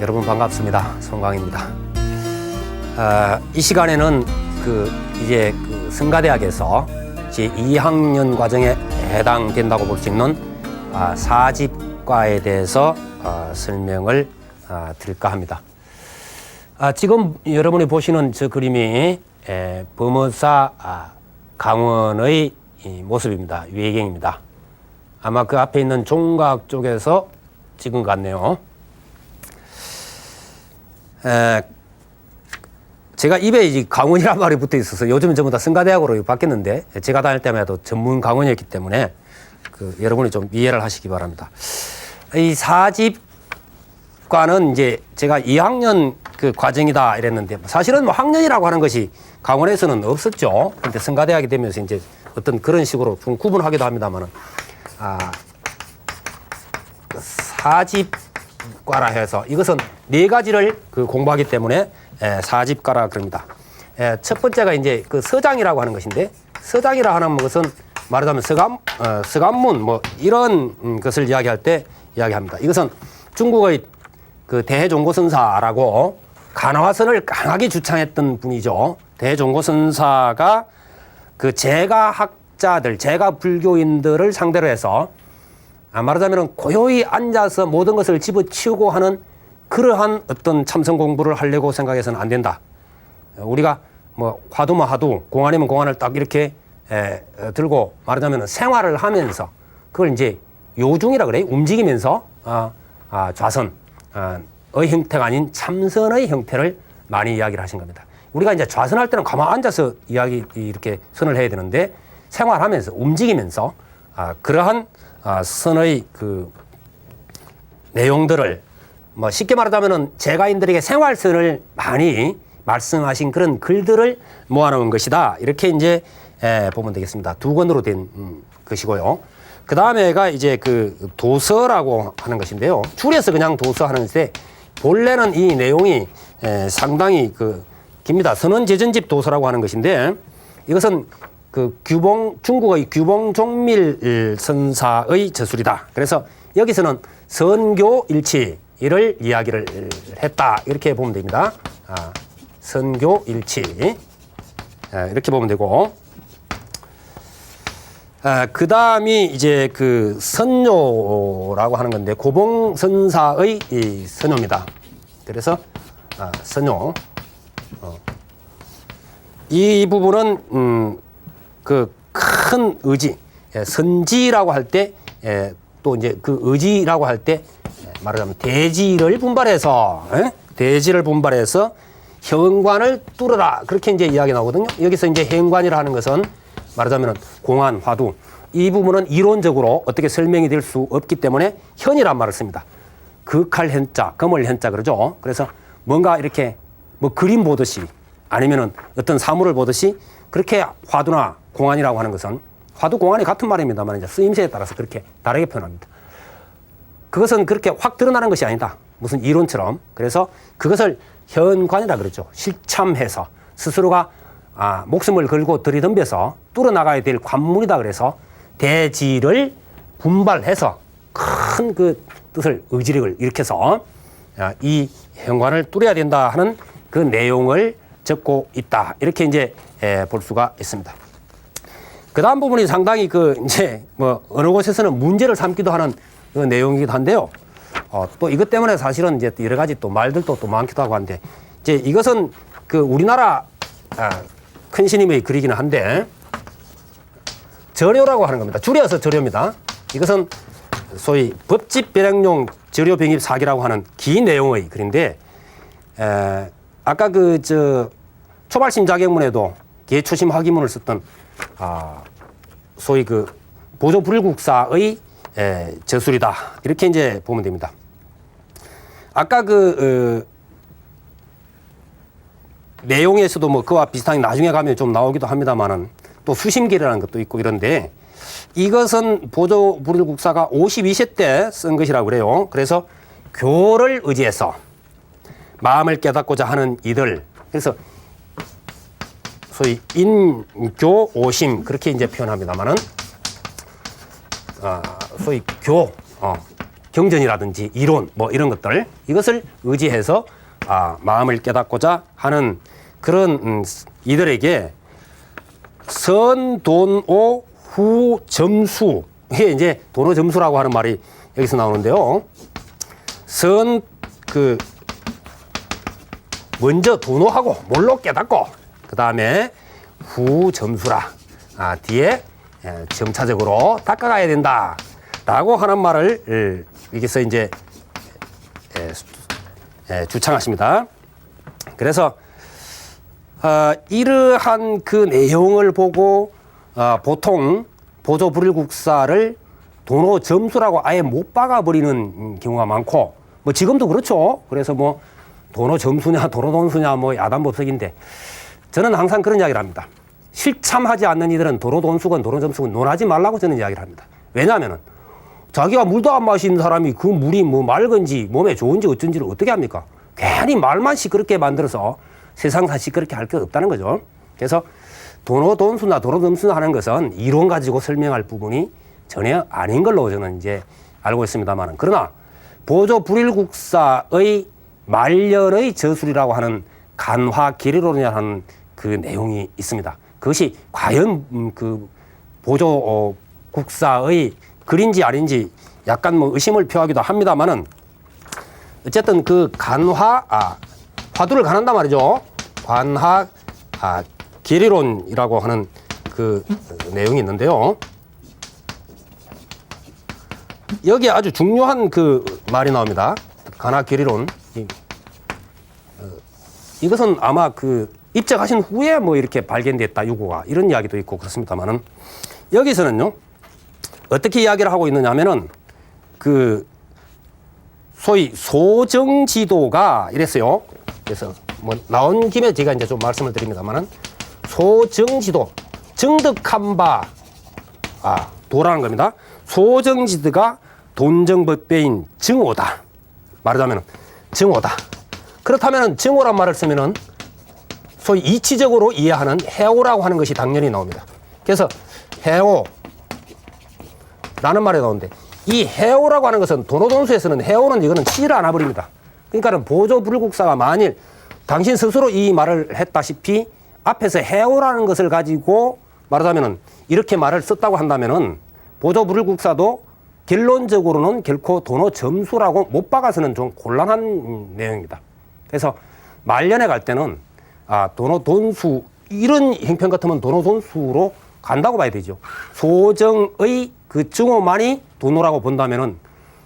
여러분 반갑습니다. 송강입니다. 아, 이 시간에는 그 이제 그 성가대학에서 제 2학년 과정에 해당된다고 볼 수 있는 아, 사집과에 대해서 아, 설명을 아, 드릴까 합니다. 아, 지금 여러분이 보시는 저 그림이 에, 범어사 아, 강원의 이 모습입니다. 외경입니다. 아마 그 앞에 있는 종각 쪽에서 찍은 것 같네요. 에, 제가 입에 이 강원이란 말이 붙어 있어서 요즘은 전부 다 성가대학으로 바뀌었는데 제가 다닐 때만 해도 전문 강원이었기 때문에 그 여러분이 좀 이해를 하시기 바랍니다. 이 사집과는 이제 제가 2학년 그 과정이다 이랬는데 사실은 뭐 학년이라고 하는 것이 강원에서는 없었죠. 근데 성가대학이 되면서 이제 어떤 그런 식으로 좀 구분하기도 합니다만은 아, 사집 과라 해서 이것은 네 가지를 그 공부하기 때문에 에, 사집과라 그럽니다. 에, 첫 번째가 이제 그 서장이라고 하는 것인데 서장이라 하는 것은 말하자면 서감 어, 서감문 뭐 이런 음, 것을 이야기할 때 이야기합니다. 이것은 중국의 그 대종고선사라고 간화선을 강하게 주창했던 분이죠. 대종고선사가 그 제가 학자들, 제가 불교인들을 상대로 해서 아, 말하자면 고요히 앉아서 모든 것을 집어치우고 하는 그러한 어떤 참선 공부를 하려고 생각해서는 안 된다. 어, 우리가 뭐 화두면 화두, 공안이면 공안을 딱 이렇게 에, 어, 들고 말하자면 생활을 하면서 그걸 이제 요중이라 그래 움직이면서 아, 아, 좌선, 아, 의 형태가 아닌 참선의 형태를 많이 이야기를 하신 겁니다. 우리가 이제 좌선할 때는 가만 앉아서 이야기 이렇게 선을 해야 되는데 생활하면서 움직이면서 아, 그러한 아, 선의 그 내용들을 뭐 쉽게 말하자면은 제가인들에게 생활선을 많이 말씀하신 그런 글들을 모아놓은 것이다. 이렇게 이제 에, 보면 되겠습니다. 두 권으로 된 음, 것이고요. 그 다음에가 이제 그 도서라고 하는 것인데요. 줄여서 그냥 도서 하는데 본래는 이 내용이 에, 상당히 그 깁니다. 선원제전집 도서라고 하는 것인데 이것은 그 규봉 중국의 규봉 종밀 선사의 저술이다. 그래서 여기서는 선교 일치 이를 이야기를 했다 이렇게 보면 됩니다. 아, 선교 일치 아, 이렇게 보면 되고 아, 그 다음이 이제 그 선료라고 하는 건데 고봉 선사의 이 선료입니다. 그래서 아, 선료 어. 이 부분은 음, 그 큰 의지 예, 선지라고 할 때 또 이제 그 의지라고 할 때 말하자면 대지를 분발해서 예? 대지를 분발해서 현관을 뚫어라 그렇게 이제 이야기 나오거든요. 여기서 이제 현관이라 하는 것은 말하자면 공안, 화두 이 부분은 이론적으로 어떻게 설명이 될 수 없기 때문에 현이란 말을 씁니다. 극할 현자, 금을 현자 그러죠. 그래서 뭔가 이렇게 뭐 그림 보듯이 아니면은 어떤 사물을 보듯이 그렇게 화두나 공안이라고 하는 것은 화두 공안이 같은 말입니다만 이제 쓰임새에 따라서 그렇게 다르게 표현합니다. 그것은 그렇게 확 드러나는 것이 아니다. 무슨 이론처럼. 그래서 그것을 현관이라 그러죠. 실참해서 스스로가 아, 목숨을 걸고 들이덤벼서 뚫어나가야 될 관문이다 그래서 대지를 분발해서 큰 그 뜻을 의지력을 일으켜서 아, 이 현관을 뚫어야 된다 하는 그 내용을 적고 있다. 이렇게 이제 에, 볼 수가 있습니다. 그 다음 부분이 상당히 그 이제 뭐 어느 곳에서는 문제를 삼기도 하는 그 내용이기도 한데요. 어, 또 이것 때문에 사실은 이제 여러 가지 또 말들도 또 많기도 하고 한데 이제 이것은 그 우리나라 아, 큰 스님의 글이기는 한데 절효라고 하는 겁니다. 줄여서 절효입니다. 이것은 소위 법집 배량용 절효 병입 사기라고 하는 긴 내용의 글인데 에, 아까 그 저 초발심 자격문에도 개초심 학위문을 썼던 아, 소위 그 보조 불국사의 에, 저술이다 이렇게 이제 보면 됩니다. 아까 그 어, 내용에서도 뭐 그와 비슷하게 나중에 가면 좀 나오기도 합니다만은 또 수심기라는 것도 있고 이런데 이것은 보조 불국사가 52세 때 쓴 것이라고 그래요. 그래서 교를 의지해서 마음을 깨닫고자 하는 이들 그래서 소위 인교 오심 그렇게 이제 표현합니다만은 아, 소위 교 어, 경전이라든지 이론 뭐 이런 것들 이것을 의지해서 아, 마음을 깨닫고자 하는 그런 음, 이들에게 선돈오 후 점수 이게 이제 돈오 점수라고 하는 말이 여기서 나오는데요. 선 그 먼저 돈오하고 뭘로 깨닫고 그 다음에 후 점수라 아, 뒤에 예, 점차적으로 닦아가야 된다 라고 하는 말을 예, 여기서 이제 예, 주창하십니다. 그래서 어, 이러한 그 내용을 보고 어, 보통 보조 불일국사를 도로 점수라고 아예 못 박아버리는 음, 경우가 많고 뭐 지금도 그렇죠. 그래서 뭐 도로 점수냐 도로 돈수냐 뭐 야단 법석인데 저는 항상 그런 이야기를 합니다. 실참하지 않는 이들은 도로 돈수건 도로 점수건 논하지 말라고 저는 이야기를 합니다. 왜냐하면은 자기가 물도 안 마시는 사람이 그 물이 뭐 맑은지 몸에 좋은지 어쩐지를 어떻게 합니까? 괜히 말만 시끄럽게 만들어서 세상 다 시끄럽게 할 게 없다는 거죠. 그래서 도로 돈수나 도로 점수나 하는 것은 이론 가지고 설명할 부분이 전혀 아닌 걸로 저는 이제 알고 있습니다만은 그러나 보조 불일국사의 말년의 저술이라고 하는 간화 기리론이라는 그 내용이 있습니다. 그것이 과연 음, 그 보조 어, 국사의 글인지 아닌지 약간 뭐 의심을 표하기도 합니다만은 어쨌든 그 간화 아 화두를 가는단 말이죠. 관화 아 계리론이라고 하는 그 내용이 있는데요. 여기에 아주 중요한 그 말이 나옵니다. 간화 계리론. 이, 어, 이것은 아마 그 입적하신 후에 뭐 이렇게 발견됐다 유고가 이런 이야기도 있고 그렇습니다만은 여기서는요 어떻게 이야기를 하고 있느냐 하면은 그 소위 소정지도가 이랬어요. 그래서 뭐 나온 김에 제가 이제 좀 말씀을 드립니다만은 소정지도 정득한 바 아, 도라는 겁니다. 소정지드가 돈정법배인 증오다. 말하자면 증오다. 그렇다면 증오란 말을 쓰면은 소위 이치적으로 이해하는 해오라고 하는 것이 당연히 나옵니다. 그래서 해오 라는 말이 나오는데 이 해오라고 하는 것은 도노동수에서는 해오는 이거는 치지를 않아 버립니다. 그러니까는 보조 불국사가 만일 당신 스스로 이 말을 했다시피 앞에서 해오라는 것을 가지고 말하자면은 이렇게 말을 썼다고 한다면은 보조 불국사도 결론적으로는 결코 도노 점수라고 못 박아서는 좀 곤란한 음, 내용입니다. 그래서 말년에 갈 때는 아 도노 돈수 이런 형편 같으면 도노 돈수로 간다고 봐야 되죠. 소정의 그 증오만이 도노라고 본다면은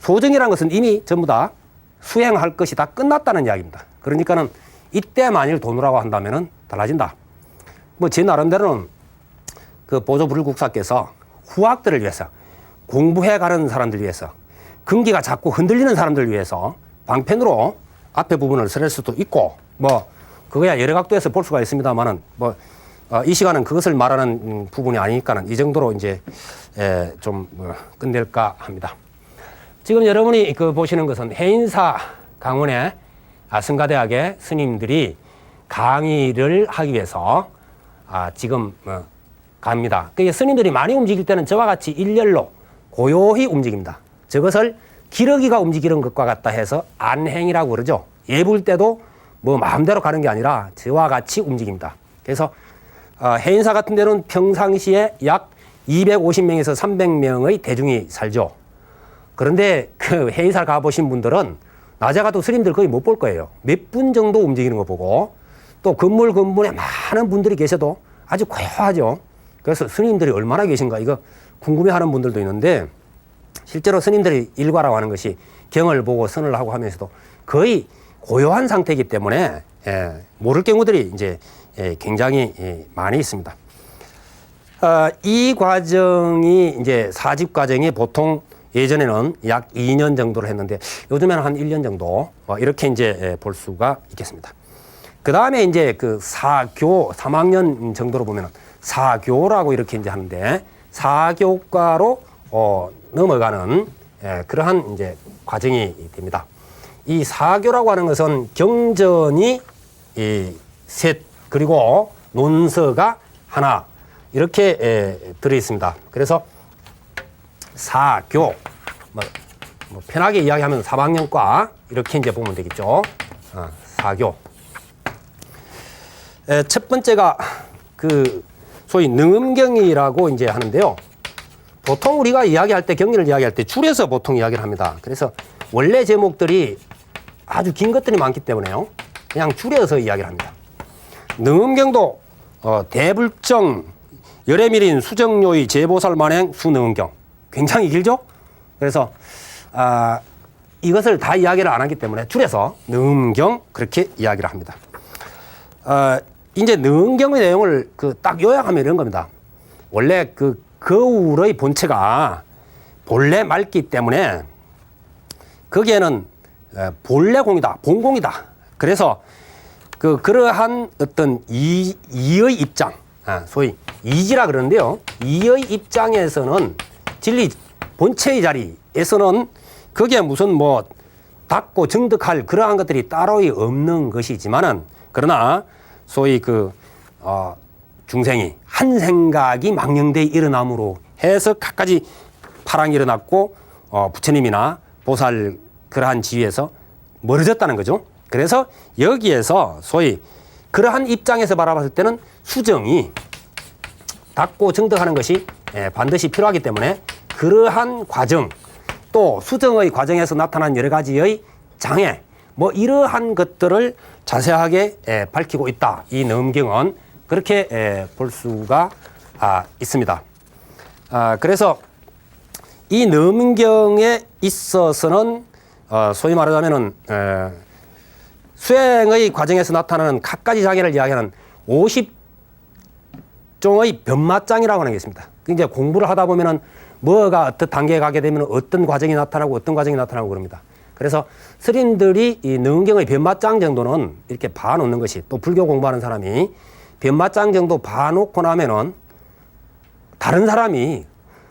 소정이라는 것은 이미 전부 다 수행할 것이 다 끝났다는 이야기입니다. 그러니까는 이때 만일 도노라고 한다면은 달라진다. 뭐 제 나름대로는 그 보조 불국사께서 후학들을 위해서 공부해 가는 사람들 위해서 근기가 자꾸 흔들리는 사람들 위해서 방편으로 앞에 부분을 쓸 수도 있고 뭐 그거야 여러 각도에서 볼 수가 있습니다만은 뭐이 시간은 그것을 말하는 음, 부분이 아니니까는 이 정도로 이제 에, 좀 뭐, 끝낼까 합니다. 지금 여러분이 그 보시는 것은 해인사 강원의 아, 성가대학의 스님들이 강의를 하기 위해서 아, 지금 어, 갑니다. 그 스님들이 많이 움직일 때는 저와 같이 일렬로 고요히 움직입니다. 저것을 기러기가 움직이는 것과 같다 해서 안행이라고 그러죠. 예불 때도 뭐 마음대로 가는 게 아니라 저와 같이 움직입니다. 그래서 어, 해인사 같은 데는 평상시에 약 250명에서 300명의 대중이 살죠. 그런데 그 해인사 가보신 분들은 낮에 가도 스님들 거의 못 볼 거예요. 몇 분 정도 움직이는 거 보고 또 건물 건물에 많은 분들이 계셔도 아주 고요하죠. 그래서 스님들이 얼마나 계신가 이거 궁금해하는 분들도 있는데 실제로 스님들이 일과라고 하는 것이 경을 보고 선을 하고 하면서도 거의 고요한 상태이기 때문에 예, 모를 경우들이 이제 예, 굉장히 예, 많이 있습니다. 어, 이 과정이 이제 사집 과정이 보통 예전에는 약 2년 정도를 했는데 요즘에는 한 1년 정도 어, 이렇게 이제 예, 볼 수가 있겠습니다. 그 다음에 이제 그 사교 3학년 정도로 보면은 사교라고 이렇게 이제 하는데 사교과로 어, 넘어가는 예, 그러한 이제 과정이 됩니다. 이 사교라고 하는 것은 경전이 이셋 그리고 논서가 하나 이렇게 에, 들어 있습니다. 그래서 사교 뭐, 뭐 편하게 이야기하면 3학년과 이렇게 이제 보면 되겠죠. 어, 사교. 에, 첫 번째가 그 소위 능음경이라고 이제 하는데요. 보통 우리가 이야기할 때 경리를 이야기할 때 줄여서 보통 이야기를 합니다. 그래서 원래 제목들이 아주 긴 것들이 많기 때문에요. 그냥 줄여서 이야기를 합니다. 능음경도 어, 대불정 열애밀인 수정요의 제보살 만행 수능음경 굉장히 길죠. 그래서 아, 이것을 다 이야기를 안 하기 때문에 줄여서 능음경 그렇게 이야기를 합니다. 어, 이제 능경의 내용을 그 딱 요약하면 이런 겁니다. 원래 그 거울의 본체가 본래 맑기 때문에 거기에는 에, 본래 공이다, 본공이다. 그래서 그 그러한 어떤 이, 이의 입장, 아, 소위 이지라 그러는데요. 이의 입장에서는 진리 본체의 자리에서는 그게 무슨 뭐 닫고 정득할 그러한 것들이 따로 없는 것이지만은 그러나 소위 그 어, 중생이 한 생각이 망령되이 일어남으로 해서 갖가지 파랑이 일어났고 어, 부처님이나 보살 그러한 지위에서 멀어졌다는 거죠. 그래서 여기에서 소위 그러한 입장에서 바라봤을 때는 수정이 닫고 정득하는 것이 예, 반드시 필요하기 때문에 그러한 과정 또 수정의 과정에서 나타난 여러 가지의 장애 뭐 이러한 것들을 자세하게 예, 밝히고 있다. 이 넘경은 그렇게 예, 볼 수가 아, 있습니다. 아, 그래서 이 넘경에 있어서는 어, 소위 말하자면은 에, 수행의 과정에서 나타나는 갖가지 장애를 이야기하는 50종의 변마장이라고 하는 게 있습니다. 이제 공부를 하다 보면은 뭐가 어떤 단계에 가게 되면 어떤 과정이 나타나고 어떤 과정이 나타나고 그럽니다. 그래서 스님들이 이 능경의 변마장 정도는 이렇게 봐놓는 것이 또 불교 공부하는 사람이 변마장 정도 봐놓고 나면은 다른 사람이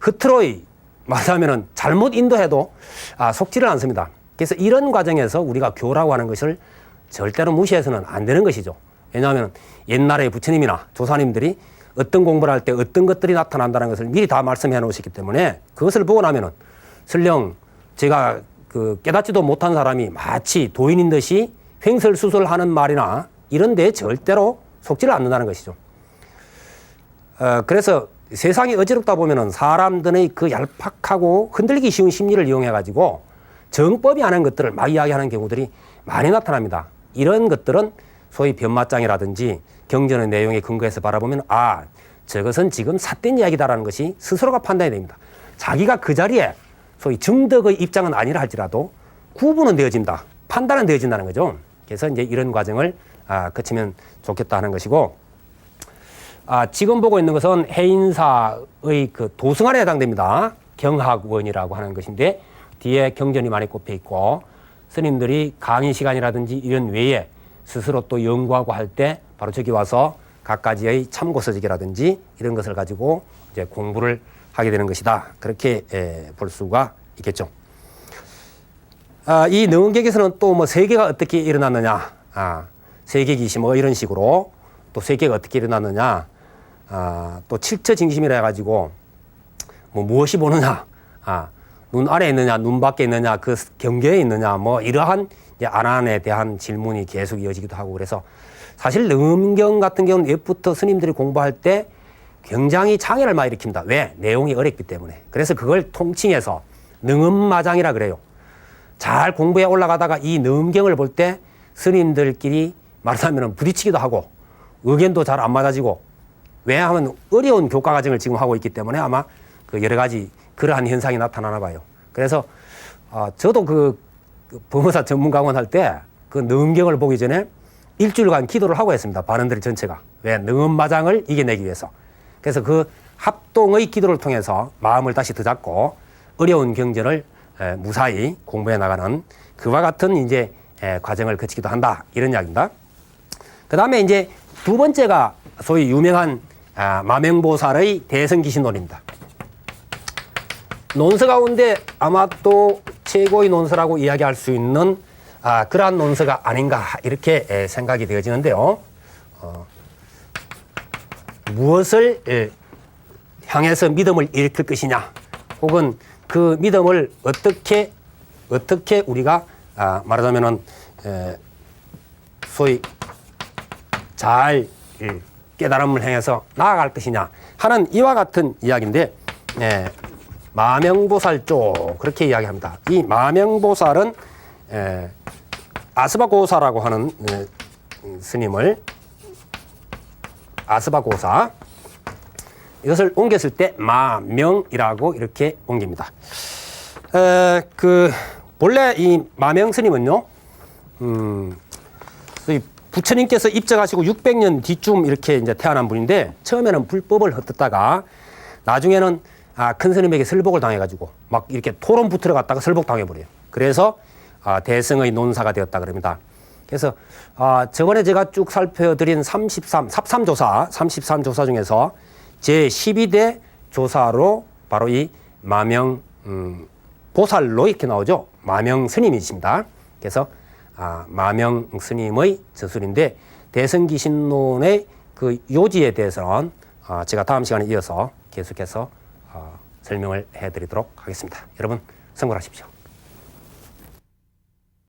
흐트러이 말하면은 잘못 인도해도 아, 속지를 않습니다. 그래서 이런 과정에서 우리가 교라고 하는 것을 절대로 무시해서는 안 되는 것이죠. 왜냐하면 옛날에 부처님이나 조사님들이 어떤 공부를 할 때 어떤 것들이 나타난다는 것을 미리 다 말씀해 놓으셨기 때문에 그것을 보고 나면은 설령 제가 그 깨닫지도 못한 사람이 마치 도인인 듯이 횡설수설하는 말이나 이런 데 절대로 속지를 않는다는 것이죠. 어, 그래서 세상이 어지럽다 보면은 사람들의 그 얄팍하고 흔들리기 쉬운 심리를 이용해 가지고 정법이 아는 것들을 막 이야기하는 경우들이 많이 나타납니다. 이런 것들은 소위 변마장이라든지 경전의 내용에 근거해서 바라보면 아 저것은 지금 삿된 이야기다라는 것이 스스로가 판단이 됩니다. 자기가 그 자리에 소위 증덕의 입장은 아니라 할지라도 구분은 되어진다. 판단은 되어진다는 거죠. 그래서 이제 이런 과정을 아, 거치면 좋겠다 하는 것이고 아, 지금 보고 있는 것은 해인사의 그 도승안에 해당됩니다. 경학원이라고 하는 것인데 뒤에 경전이 많이 꼽혀 있고 스님들이 강의 시간이라든지 이런 외에 스스로 또 연구하고 할 때 바로 저기 와서 각가지의 참고 서적이라든지 이런 것을 가지고 이제 공부를 하게 되는 것이다. 그렇게 에, 볼 수가 있겠죠. 아, 이 능객에서는 또 뭐 세계가 어떻게 일어났느냐, 아, 세계기시 뭐 이런 식으로 또 세계가 어떻게 일어났느냐, 아, 또 칠처징심이라 해가지고 뭐 무엇이 보느냐, 아, 눈 아래에 있느냐, 눈 밖에 있느냐, 그 경계에 있느냐, 뭐 이러한 이제 안안에 대한 질문이 계속 이어지기도 하고 그래서 사실 능경 같은 경우는 옛부터 스님들이 공부할 때 굉장히 장애를 많이 일으킵니다. 왜? 내용이 어렵기 때문에. 그래서 그걸 통칭해서 능음마장이라 그래요. 잘 공부해 올라가다가 이 능경을 볼 때 스님들끼리 말하자면 부딪히기도 하고 의견도 잘 안 맞아지고 왜냐하면 어려운 교과 과정을 지금 하고 있기 때문에 아마 그 여러 가지 그러한 현상이 나타나나 봐요. 그래서 어, 저도 그, 그 법무사 전문가원 할 때 그 능경을 보기 전에 일주일간 기도를 하고 했습니다. 반원들 전체가. 왜? 능음마장을 이겨내기 위해서. 그래서 그 합동의 기도를 통해서 마음을 다시 더잡고 어려운 경전을 에, 무사히 공부해 나가는 그와 같은 이제 에, 과정을 거치기도 한다. 이런 이야기입니다. 그 다음에 이제 두 번째가 소위 유명한 아, 마명보살의 대성기신론입니다. 논서 가운데 아마 또 최고의 논서라고 이야기할 수 있는 아, 그러한 논서가 아닌가 이렇게 에, 생각이 되어지는데요. 어, 무엇을 에, 향해서 믿음을 일으킬 것이냐, 혹은 그 믿음을 어떻게 어떻게 우리가 아, 말하자면은 에, 소위 잘 예, 깨달음을 행해서 나아갈 것이냐 하는 이와 같은 이야기인데 예, 마명보살조 그렇게 이야기합니다. 이 마명보살은 예, 아스바고사라고 하는 예, 스님을 아스바고사 이것을 옮겼을 때 마명이라고 이렇게 옮깁니다. 에, 그 본래 이 마명 스님은요, 음, 부처님께서 입적하시고 600년 뒤쯤 이렇게 이제 태어난 분인데 처음에는 불법을 헛듣다가 나중에는 아, 큰 스님에게 설복을 당해가지고 막 이렇게 토론 붙으러 갔다가 설복 당해버려요. 그래서 아, 대승의 논사가 되었다 그럽니다. 그래서 아, 저번에 제가 쭉 살펴드린 33 삽삼조사 33조사 중에서 제 12대 조사로 바로 이 마명 음, 보살로 이렇게 나오죠. 마명 스님이십니다. 그래서 아, 마명 스님의 저술인데 대승기신론의 그 요지에 대해서는 아, 제가 다음 시간에 이어서 계속해서 아, 설명을 해드리도록 하겠습니다. 여러분 성불하십시오.